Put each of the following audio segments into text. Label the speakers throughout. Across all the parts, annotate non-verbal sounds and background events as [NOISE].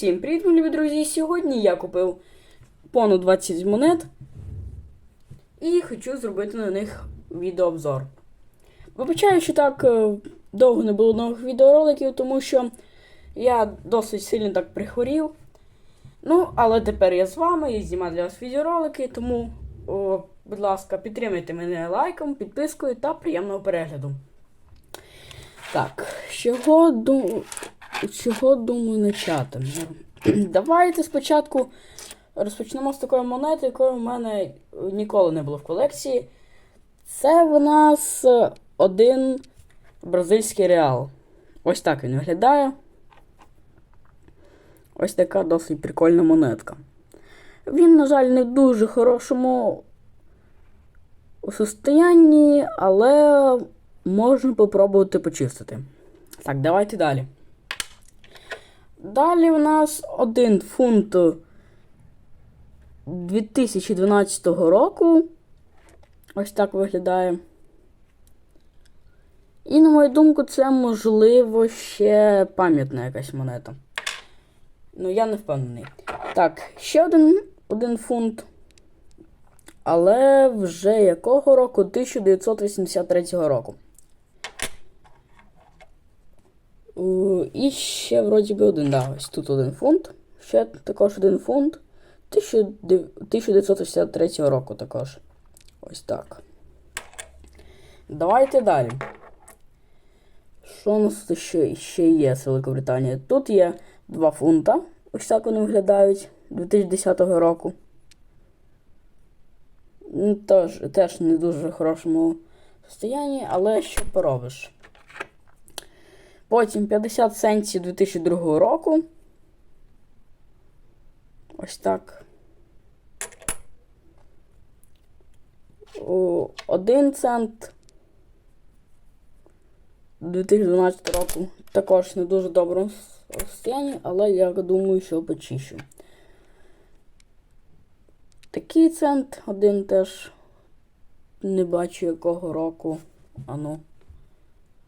Speaker 1: всім привіт, мої друзі! Сьогодні я купив понад 20 монет і хочу зробити на них відеообзор. Вибачаю, що так е, довго не було нових відеороликів, тому що я досить сильно так прихворів. Ну, але тепер я з вами і знімаю для вас відеоролики, тому, о, будь ласка, підтримайте мене лайком, підпискою та приємного перегляду. Так, чого чого думаю почати? [CLEARS THROAT] Давайте спочатку розпочнемо з такої монети, якої в мене ніколи не було в колекції. Це в нас один бразильський реал. Ось так він виглядає. Ось така досить прикольна монетка. Він, на жаль, не в дуже хорошому состоянні, але можна попробувати почистити. Так, давайте далі. Далі в нас один фунт 2012 року. Ось так виглядає. І, на мою думку, це, можливо, ще пам'ятна якась монета. Ну, я не впевнений. Так, ще один, один фунт. Але вже якого року? 1983 року. У, І ще вроді би один, да, ось тут один фунт. Ще також один фунт. 1963 року також. Ось так. Давайте далі. Що у нас тут ще, ще є з Великобританії? Тут є 2 фунта. Ось так вони виглядають 2010 року. Тож, теж не дуже хорошому стані, але що поробиш. Потім 50 центів 2002 року. Ось так. О, 1 цент 2012 року. Також не дуже доброму стані, але я думаю, що почищу. Такий цент один теж не бачу якого року. Ану.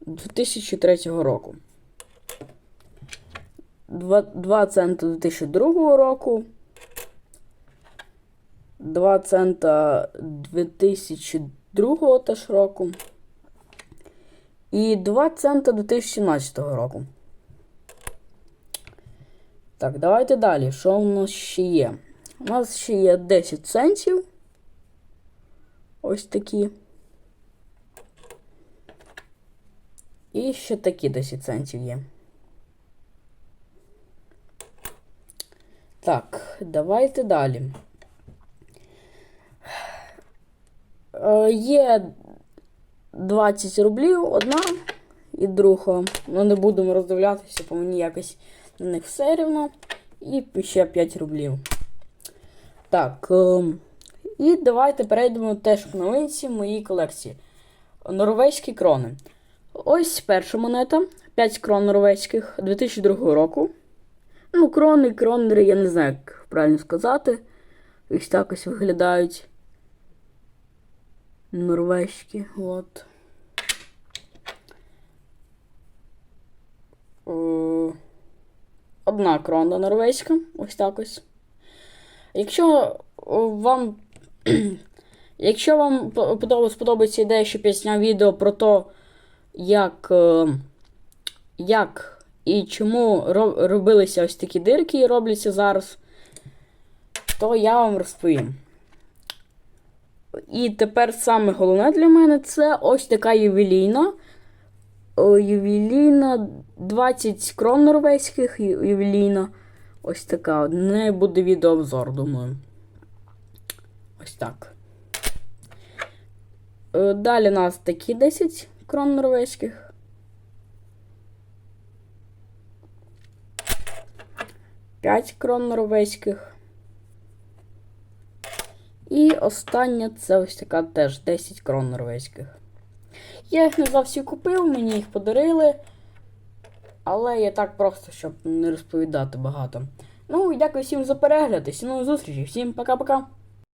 Speaker 1: 2003 року. 2, 2 цента 2002 року. 2 цента 2002 теж року. І 2 цента 2017 року. Так, давайте далі. Що у нас ще є? У нас ще є 10 центів. Ось такі. І ще такі 10 центів є. Так, давайте далі. Е, є 20 рублів одна і друга. Ну, не будемо роздивлятися, бо мені якось на них все рівно. І ще 5 рублів. Так. Е, і давайте перейдемо теж к новинці моїй колекції. Норвезькі крони. Ось перша монета. 5 крон норвезьких 2002 року. Ну, крони, кронери, я не знаю, як правильно сказати. Ось так ось виглядають. Норвезькі, от. Одна крона норвезька. Ось так ось. Якщо вам. [CLEARS THROAT] Якщо вам сподобається ідея, щоб я зняв відео про те, як е, як і чому робилися ось такі дирки і робляться зараз, то я вам розповім. І тепер саме головне для мене це ось така ювелійна. Ювелійна 20 крон норвезьких ювелійна. Ось така. Не буде відеообзор, думаю. Ось так. Е, далі у нас такі 10 крон норвезьких. П'ять крон норвезьких. І остання це ось така теж 10 крон норвезьких. Я їх не завжди купив, мені їх подарили. Але я так просто, щоб не розповідати багато. Ну, дякую всім за перегляд і зустрічі. Всім пока-пока.